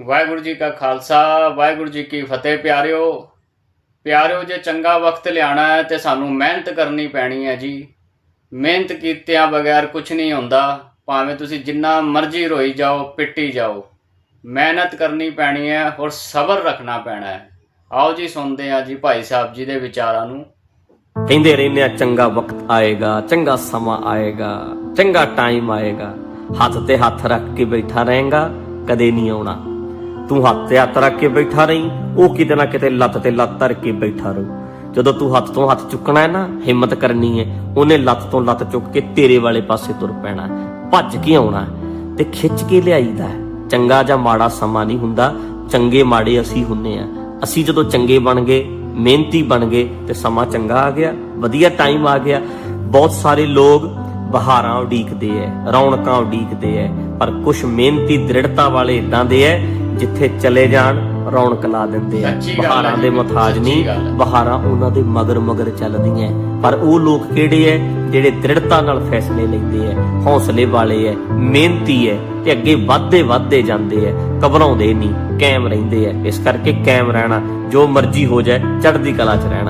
ਵਾਹਿਗੁਰੂ ਜੀ ਕਾ ਖਾਲਸਾ, ਵਾਹਿਗੁਰੂ ਜੀ ਕੀ ਫਤਿਹ ਪਿਆਰਿਓ। ਪਿਆਰਿਓ, ਜੇ ਚੰਗਾ ਵਕਤ ਲਿਆਣਾ ਹੈ ਤੇ ਸਾਨੂੰ ਮਿਹਨਤ ਕਰਨੀ ਪੈਣੀ ਹੈ ਜੀ। ਮਿਹਨਤ ਕੀਤਿਆਂ ਬਗੈਰ ਕੁਝ ਨਹੀਂ ਹੁੰਦਾ, ਭਾਵੇਂ ਤੁਸੀਂ ਜਿੰਨਾ ਮਰਜ਼ੀ ਰੋਈ ਜਾਓ, ਪਿੱਟੀ ਜਾਓ। ਮਿਹਨਤ ਕਰਨੀ ਪੈਣੀ ਹੈ ਔਰ ਸਬਰ ਰੱਖਣਾ ਪੈਣਾ ਹੈ। ਆਓ ਜੀ, ਸੁਣਦੇ ਹਾਂ ਜੀ ਭਾਈ ਸਾਹਿਬ ਜੀ ਦੇ ਵਿਚਾਰਾਂ ਨੂੰ। ਕਹਿੰਦੇ ਰਹਿੰਦੇ ਆ, ਚੰਗਾ ਵਕਤ ਆਏਗਾ, ਚੰਗਾ ਸਮਾਂ ਆਏਗਾ, ਚੰਗਾ ਟਾਈਮ ਆਏਗਾ। ਹੱਥ ਤੇ ਹੱਥ ਰੱਖ ਕੇ ਬੈਠਾ ਰਹੇਗਾ, ਕਦੇ ਨਹੀਂ ਆਉਣਾ। ਤੂੰ ਹੱਥ ਤੇ ਹੱਥ ਰੱਖ ਕੇ ਬੈਠਾ ਰਹੀ, ਉਹ ਕਿਤੇ ਨਾ ਕਿਤੇ ਲੱਤ ਤੇ ਲੱਤ ਧਰ ਕੇ ਬੈਠਾ ਰਹੂ। ਜਦੋਂ ਤੂੰ ਹੱਥ ਤੋਂ ਹੱਥ ਚੁੱਕਣਾ ਹੈ ਨਾ, ਹਿੰਮਤ ਕਰਨੀ ਹੈ, ਉਹਨੇ ਲੱਤ ਤੋਂ ਲੱਤ ਚੁੱਕ ਕੇ ਤੇਰੇ ਵਾਲੇ ਪਾਸੇ ਤੁਰ ਪੈਣਾ ਭੱਜ ਕੇ ਆਉਣਾ ਤੇ ਖਿੱਚ ਕੇ ਲਿਆਈਦਾ ਚੰਗਾ ਜਾਂ ਮਾੜਾ ਸਮਾਂ ਨਹੀਂ ਹੁੰਦਾ, ਚੰਗੇ ਮਾੜੇ ਅਸੀਂ ਹੁੰਨੇ ਆ। ਅਸੀਂ ਜਦੋਂ ਚੰਗੇ ਬਣ ਗਏ, ਮਿਹਨਤੀ ਬਣ ਗਏ ਤੇ ਸਮਾਂ ਚੰਗਾ ਆ ਗਿਆ, ਵਧੀਆ ਟਾਈਮ ਆ ਗਿਆ। ਬਹੁਤ ਸਾਰੇ ਲੋਕ ਬਹਾਰਾਂ ਉਡੀਕਦੇ ਐ, ਰੌਣਕਾਂ ਉਡੀਕਦੇ ਐ, ਪਰ ਕੁਝ ਮਿਹਨਤੀ ਦ੍ਰਿੜਤਾ ਵਾਲੇ ਇਦਾਂ ਦੇ ਐ ਜਿੱਥੇ ਚਲੇ ਜਾਣ ਰੌਣਕ ਲਾ ਦਿੰਦੇ ਹੈ ਬਹਾਰਾਂ ਦੇ ਸੱਚੀ ਨਹੀਂ। ਬਹਾਰਾਂ ਉਹਨਾਂ ਦੇ ਮਗਰ ਮਗਰ ਚੱਲਦੀਆਂ। ਪਰ ਉਹ ਲੋਕ ਕਿਹੜੇ ਐ? ਜਿਹੜੇ ਦ੍ਰਿੜਤਾ ਨਾਲ ਫੈਸਲੇ ਲੈਂਦੇ ਐ ਹੌਸਲੇ ਵਾਲੇ ਐ ਮਿਹਨਤੀ ਐ ਤੇ ਅੱਗੇ ਵੱਧਦੇ ਵੱਧਦੇ ਜਾਂਦੇ ਐ। ਘਬਰਾਉਂਦੇ ਨਹੀਂ ਕਾਇਮ ਰਹਿੰਦੇ ਐ। ਇਸ ਕਰਕੇ ਕਾਇਮ ਰਹਿਣਾ ਜੋ ਮਰਜ਼ੀ ਹੋ ਜਾਏ ਚੜ੍ਹਦੀ ਕਲਾ 'ਚ ਰਹਿਣਾ।